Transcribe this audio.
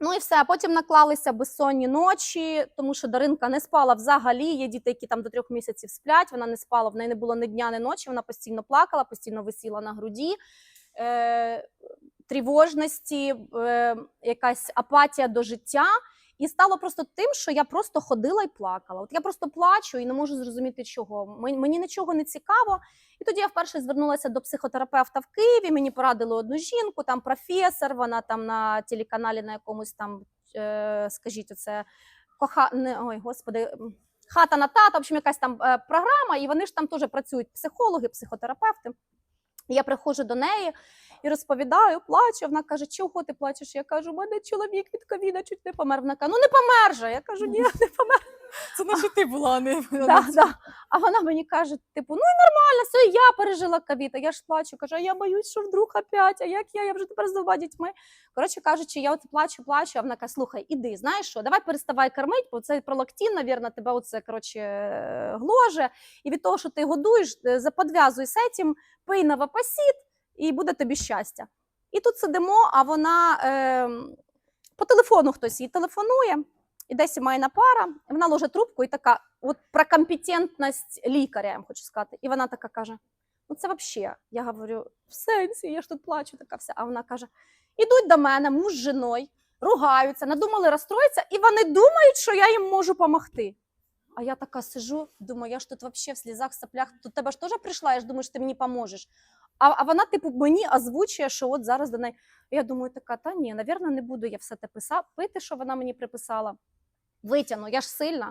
Ну і все. Потім наклалися безсонні ночі, тому що Даринка не спала взагалі. Є діти, які там до трьох місяців сплять. Вона не спала, в неї не було ні дня, ні ночі. Вона постійно плакала, постійно висіла на груді. Е, тривожності, е, якась апатія до життя. І стало просто тим, що я просто ходила і плакала. От я просто плачу і не можу зрозуміти, чого. Мені нічого не цікаво. І тоді я вперше звернулася до психотерапевта в Києві. Мені порадили одну жінку, там професор, вона там на телеканалі на якомусь там, е, скажіть, оце коха... не, ой, господи. Хата на тата, в общем, якась там е, програма, і вони ж там теж працюють психологи, психотерапевти. Я приходжу до неї і розповідаю, плачу. Вона каже, чого ти плачеш? Я кажу, у мене чоловік від ковіда чуть не помер. Вона каже, ну не помер же. Я кажу, ні, не помер. Це наче ти була, не Да, да. А вона мені каже: типу, ну і нормально, все, я пережила ковід, а я ж плачу. Кажу, а я боюсь, що вдруг опять, а як я? Я вже тепер з двома дітьми. Коротше кажучи, я от плачу, плачу, а вона каже, слухай, іди, знаєш що, давай переставай кормити, бо це пролактин, навірно, тебе оце коротше е, гложе. І від того, що ти годуєш, е, заподв'язуй з цим, пий навапасіт, і буде тобі щастя. І тут сидимо, а вона е, по телефону хтось їй телефонує, і десь має пара, і вона ложить трубку і така, от про компетентність лікаря, я вам хочу сказати. І вона така каже: ну це взагалі. Я говорю, в сенсі, я ж тут плачу, така вся. А вона каже: ідуть до мене, муж з жіною, ругаються, надумали розстроїтися, і вони думають, що я їм можу допомогти. А я така сижу, думаю, я ж тут взагалі в слізах, в соплях, тут тебе ж теж прийшла, я ж думаю, що ти мені поможеш. А, а вона, типу, мені озвучує, що от зараз до неї. Я думаю, така, та ні, навірно, не буду я все те писати, що вона мені приписала. Витягну, я ж сильна.